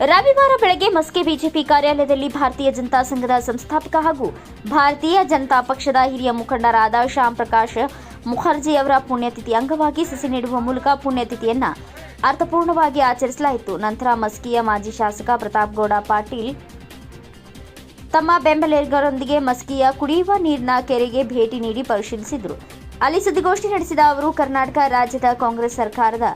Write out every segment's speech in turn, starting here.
ರವಿವಾರ ಬೆಳಗ್ಗೆ ಮಸ್ಕೆ ಬಿಜೆಪಿ ಕಾರ್ಯಾಲಯದಲ್ಲಿ ಭಾರತೀಯ ಜನತಾ ಸಂಘದ ಸಂಸ್ಥಾಪಕ ಹಾಗೂ ಭಾರತೀಯ ಜನತಾ ಪಕ್ಷದ ಹಿರಿಯ ಮುಖಂಡರಾದ ಶ್ಯಾಮ್ ಪ್ರಕಾಶ್ ಮುಖರ್ಜಿ ಅವರ ಪುಣ್ಯತಿಥಿ ಅಂಗವಾಗಿ ಸಸಿ ನೀಡುವ ಮೂಲಕ ಪುಣ್ಯತಿಥಿಯನ್ನ ಅರ್ಥಪೂರ್ಣವಾಗಿ ಆಚರಿಸಲಾಯಿತು. ನಂತರ ಮಸ್ಕಿಯ ಮಾಜಿ ಶಾಸಕ ಪ್ರತಾಪ್ ಗೌಡ ಪಾಟೀಲ್ ತಮ್ಮ ಬೆಂಬಲಿಗರೊಂದಿಗೆ ಮಸ್ಕಿಯ ಕುಡಿಯುವ ನೀರಿನ ಕೆರೆಗೆ ಭೇಟಿ ನೀಡಿ ಪರಿಶೀಲಿಸಿದರು. ಅಲ್ಲಿ ಸುದ್ದಿಗೋಷ್ಠಿ ನಡೆಸಿದ ಅವರು, ಕರ್ನಾಟಕ ರಾಜ್ಯದ ಕಾಂಗ್ರೆಸ್ ಸರ್ಕಾರದ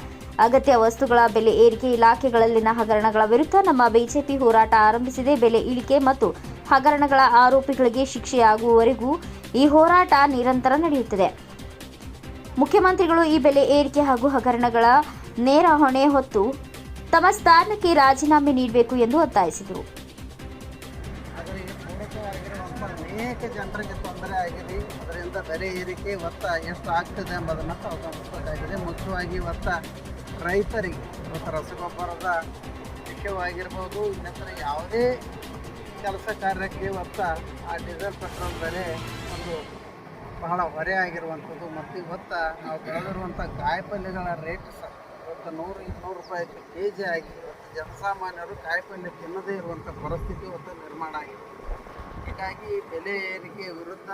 ಅಗತ್ಯ ವಸ್ತುಗಳ ಬೆಲೆ ಏರಿಕೆ ಇಲಾಖೆಗಳಲ್ಲಿನ ಹಗರಣಗಳ ವಿರುದ್ಧ ನಮ್ಮ ಬಿಜೆಪಿ ಹೋರಾಟ ಆರಂಭಿಸಿದೆ. ಬೆಲೆ ಇಳಿಕೆ ಮತ್ತು ಹಗರಣಗಳ ಆರೋಪಿಗಳಿಗೆ ಶಿಕ್ಷೆಯಾಗುವವರೆಗೂ ಈ ಹೋರಾಟ ನಿರಂತರ ನಡೆಯುತ್ತದೆ. ಮುಖ್ಯಮಂತ್ರಿಗಳು ಈ ಬೆಲೆ ಏರಿಕೆ ಹಾಗೂ ಹಗರಣಗಳ ನೇರ ಹೊಣೆ ಹೊತ್ತು ತಮ್ಮ ಸ್ಥಾನಕ್ಕೆ ರಾಜೀನಾಮೆ ನೀಡಬೇಕು ಎಂದು ಒತ್ತಾಯಿಸಿದರು. ಬೆಲೆ ಏರಿಕೆ ಒತ್ತ ಎಷ್ಟು ಆಗ್ತದೆ ಎಂಬುದನ್ನು ಮುಖ್ಯವಾಗಿ ಒತ್ತ ರೈತರಿಗೆ ಇವತ್ತು ರಸಗೊಬ್ಬರದ ವಿಷಯವಾಗಿರ್ಬೋದು ಇನ್ನಿತರ ಯಾವುದೇ ಕೆಲಸ ಕಾರ್ಯಕ್ಕೆ ಒತ್ತ ಆ ಡೀಸೆಲ್ ಪೆಟ್ರೋಲ್ ಬೆಲೆ ಒಂದು ಬಹಳ ಹೊರೆ ಆಗಿರುವಂಥದ್ದು. ಮತ್ತು ಇವತ್ತು ನಾವು ಬೆಳೆದಿರುವಂಥ ಕಾಯಿಪಲ್ಯಗಳ ರೇಟ್ ಸಹ ಇವತ್ತು ನೂರು, ಇನ್ನೂರು ರೂಪಾಯಿ ಕೆ ಜಿ ಆಗಿ ಇವತ್ತು ಜನಸಾಮಾನ್ಯರು ಕಾಯಿಪಲ್ಯ ತಿನ್ನದೇ ಇರುವಂಥ ಪರಿಸ್ಥಿತಿ ಇವತ್ತು ನಿರ್ಮಾಣ ಆಗಿದೆ. ಹೀಗಾಗಿ ಬೆಲೆ ಏರಿಕೆ ವಿರುದ್ಧ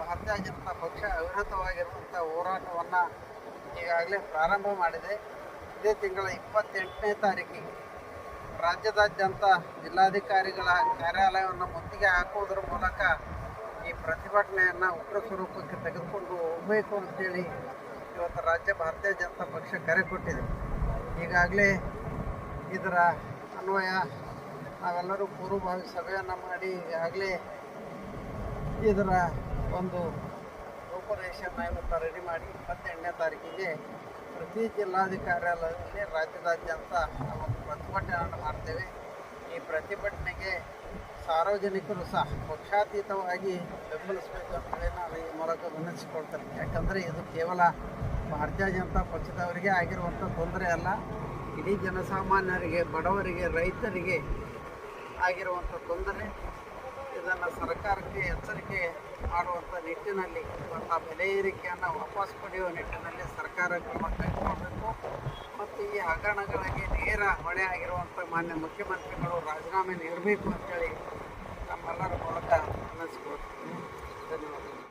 ಭಾರತೀಯ ಜನತಾ ಪಕ್ಷ ಅವಿರತವಾಗಿರುವಂಥ ಹೋರಾಟವನ್ನು ಈಗಾಗಲೇ ಪ್ರಾರಂಭ ಮಾಡಿದೆ. ಇದೇ ತಿಂಗಳ ಇಪ್ಪತ್ತೆಂಟನೇ ತಾರೀಕಿಗೆ ರಾಜ್ಯದಾದ್ಯಂತ ಜಿಲ್ಲಾಧಿಕಾರಿಗಳ ಕಾರ್ಯಾಲಯವನ್ನು ಮುತ್ತಿಗೆ ಹಾಕುವುದರ ಮೂಲಕ ಈ ಪ್ರತಿಭಟನೆಯನ್ನು ಉಗ್ರ ಸ್ವರೂಪಕ್ಕೆ ತೆಗೆದುಕೊಂಡು ಹೋಗಬೇಕು ಅಂತೇಳಿ ಇವತ್ತು ರಾಜ್ಯ ಭಾರತೀಯ ಜನತಾ ಪಕ್ಷ ಕರೆ ಕೊಟ್ಟಿದೆ. ಈಗಾಗಲೇ ಇದರ ಅನ್ವಯ ನಾವೆಲ್ಲರೂ ಪೂರ್ವಭಾವಿ ಸಭೆಯನ್ನು ಮಾಡಿ ಈಗಾಗಲೇ ಇದರ ಒಂದು ರೂಪರೇಷೆಯನ್ನು ಇವತ್ತು ರೆಡಿ ಮಾಡಿ ಇಪ್ಪತ್ತೆಂಟನೇ ತಾರೀಕಿಗೆ ಪ್ರತಿ ಜಿಲ್ಲಾಧಿಕಾರ್ಯಾಲಯದಲ್ಲಿ ರಾಜ್ಯದಾದ್ಯಂತ ನಾವು ಪ್ರತಿಭಟನೆಯನ್ನು ಮಾಡ್ತೇವೆ. ಈ ಪ್ರತಿಭಟನೆಗೆ ಸಾರ್ವಜನಿಕರು ಸಹ ಪಕ್ಷಾತೀತವಾಗಿ ಬೆಂಬಲಿಸಬೇಕು ಅಂತೇಳಿ ನಾನು ಈ ಮೂಲಕ ವಿನಂತಿಸಿಕೊಳ್ತೇನೆ ಯಾಕಂದರೆ ಇದು ಕೇವಲ ಭಾರತೀಯ ಜನತಾ ಪಕ್ಷದವರಿಗೆ ಆಗಿರುವಂಥ ತೊಂದರೆ ಅಲ್ಲ, ಇಡೀ ಜನಸಾಮಾನ್ಯರಿಗೆ, ಬಡವರಿಗೆ, ರೈತರಿಗೆ ಆಗಿರುವಂಥ ತೊಂದರೆ. ಇದನ್ನು ಸರ್ಕಾರಕ್ಕೆ ಎಚ್ಚರಿಕೆ ಮಾಡುವಂಥ ನಿಟ್ಟಿನಲ್ಲಿ ಇವತ್ತು ಬೆಲೆ ಏರಿಕೆಯನ್ನು ವಾಪಸ್ ಪಡೆಯುವ ನಿಟ್ಟಿನಲ್ಲಿ ಸರ್ಕಾರ ಕ್ರಮ ಕೈಗೊಳ್ಳಬೇಕು. ಮತ್ತು ಈ ಹಗರಣಗಳಿಗೆ ನೇರ ಹೊಣೆ ಆಗಿರುವಂಥ ಮಾನ್ಯ ಮುಖ್ಯಮಂತ್ರಿಗಳು ರಾಜೀನಾಮೆ ನೀಡಬೇಕು ಅಂತೇಳಿ ಧನ್ಯವಾದಗಳು